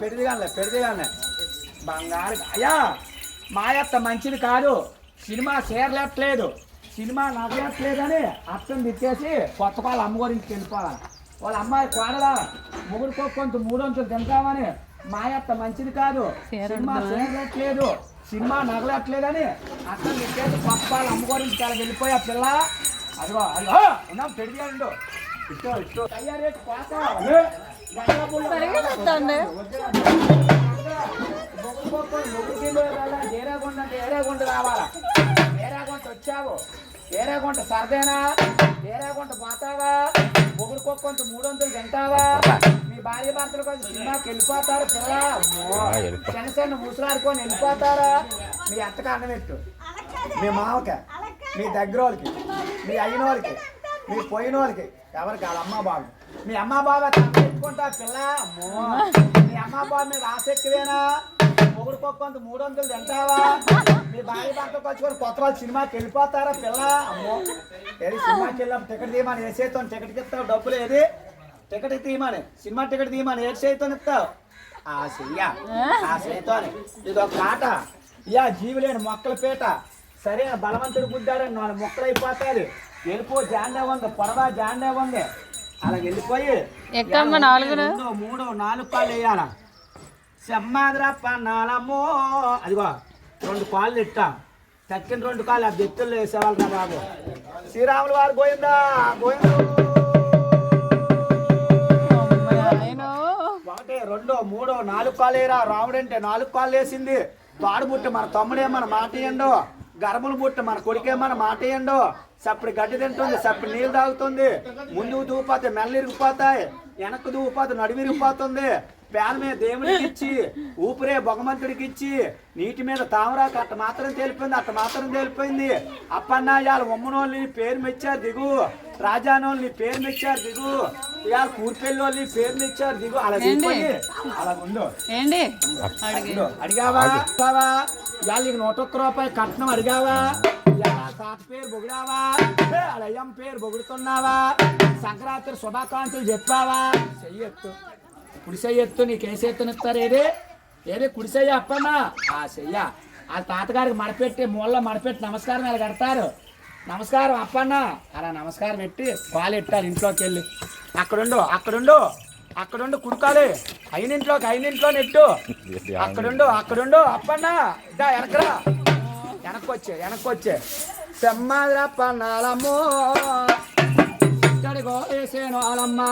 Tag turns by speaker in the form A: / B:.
A: పెడిదిగానే పెడిదిగానే బంగారు అయ్యా మాయత్త మంచిది కాదు. సినిమా చేరలేట్లేదు. సినిమా నవ్వట్లేదని అర్థం తిట్టేసి కొత్త వాళ్ళ అమ్మ గురించి వెళ్ళిపోవాలి. వాళ్ళ అమ్మాయి కోడలా ముగ్గురు కొంత మూడొంతులు తింటామని మాయత్త మంచిది కాదు. సినిమా చేరట్లేదు సినిమా నగలట్లేదని అర్థం తిట్టేసి కొత్త వాళ్ళ అమ్మ గురించి చాలా వెళ్ళిపోయి పిల్ల. అదిగో అదిగో ఉన్నాం పెడిగాడు ఇట్టో ఇట్టో తయారీ కోత ఏ, గంగాపుల్ల
B: పరిగెత్తండి.
A: ఏరాగుంట ఏరాగుంట రావాలా? ఏరాగుంట వచ్చావు ఏరాగుంట సరదేనా ఏరాగుంట పోతావా? మొగుడు కొంత మూడు వందలు తింటావా? భార్య భర్తలు కొంచెం సినిమాకి వెళ్ళిపోతారు పిల్ల చిన్న చిన్న ముసలాడుకొని వెళ్ళిపోతారా? మీ అత్తకి అన్నం పెట్టు మీ మామకి మీ దగ్గర వాళ్ళకి మీ అయిన వాళ్ళకి మీ పోయిన వాళ్ళకి ఎవరికి? వాళ్ళ అమ్మ బాబు. మీ అమ్మ బాబా పెట్టుకుంటా పిల్ల. అమ్మో. మీ అమ్మ బాబు మీద ఆసక్తివేనా మొగుడు కొంత మూడు వందలు తింటావా? మీ భార్య భర్తకు వచ్చుకొని కొత్త వాళ్ళు సినిమాకి వెళ్ళిపోతారా పిల్ల? అమ్మో. ఏది సినిమాకి వెళ్ళాం టికెట్ తీయమని ఏ చేస్తాం టికెట్కి ఇస్తావు? డబ్బులు ఏది? టికెట్ తీయమని సినిమా టికెట్ తీయమని ఏ చేతితో ఇస్తావు ఆ చెయ్య ఆ చేతితోనే. ఇది ఒక కాట యా జీవి లేని మొక్కల పీట. సరే బలవంతుడు గుద్దాడని నాలుగు మొక్కలు అయిపోతాది వెళ్ళిపో జాండే ఉంది పొడవా జాండే ఉంది. అలా వెళ్ళిపోయి మూడో నాలుగు కాళ్ళు వేయాల? సెమ్మాదిరప్ప నాలమ్మో అదిగో రెండు కాళ్ళు ఇట్టా తక్కిన రెండు కాళ్ళు ఆ బెత్తుల్లో వేసేవాళ్ళరా బాబు. శ్రీరాములు వారు గోయిందా గోయిందా నాలుగు కాళ్ళు రాముడు అంటే నాలుగు కాళ్ళు వేసింది. తాడు బుట్ట మన తమ్ముడే మన మాట ఇయ్యండు. గర్భలు బుట్ట మన కొడుకే మన మాట ఇయ్యండు. సప్పుడు గడ్డి తింటుంది సప్పుడు నీళ్ళు తాగుతుంది. ముందుకు దూపోతే మెల్ల ఇరిగిపోతాయి. వెనక్కు దూపోతే నడుము పేన మీద దేవుడికి ఇచ్చి ఊపిరే భగవంతుడికి ఇచ్చి నీటి మీద తామరాకు అట్ట మాత్రం తేలిపోయింది అట్ట మాత్రం తేలిపోయింది. అప్పన్న ఇవాళ ఉమ్మనోళ్ళని పేరు మెచ్చారు దిగు. రాజానోళ్ళని పేరు మెచ్చారు దిగు. ఇవాళ కూర్పెల్లి వాళ్ళని పేరు మెచ్చారు దిగు. అలా దిగిపోయి అలా
B: ఏంటి?
A: ఉండు. అడిగావా? అడిగావా? ఇవాళ నీకు నూట ఒక్క రూపాయి కట్నం అడిగావా? తాత పేరు వాళ్ళ అయ్యమ్మ పేరు పొగుడుతున్నావా సంక్రాంతి శుభాకాంక్షలు చెప్పావా? చెయ్యొత్తు. కుడి చెయ్యొత్తు నీకు ఏ చేతునిస్తారు ఏది? ఏది? కుడి చెయ్యి అప్పన్నా ఆ చెయ్య. వాళ్ళ తాతగారికి మడపెట్టి మూలలో మడపెట్టి నమస్కారం ఇలా కడతారు. నమస్కారం అప్పన్న. అలా నమస్కారం పెట్టి కాలు ఎట్టాలి ఇంట్లోకి వెళ్ళి. అక్కడుండు అక్కడుండు అక్కడుండు కుడుకాలి. అయినింట్లోకి అయినింట్లో నెట్టు అక్కడుండు అక్కడుండు అప్పన్న. ఇదా వెనకరా వెనక్కొచ్చే వెనక్కొచ్చే. సెమ్మాదిరా పన్నాలమ్మో. ఇక్కడికో వేసేను అలమ్మా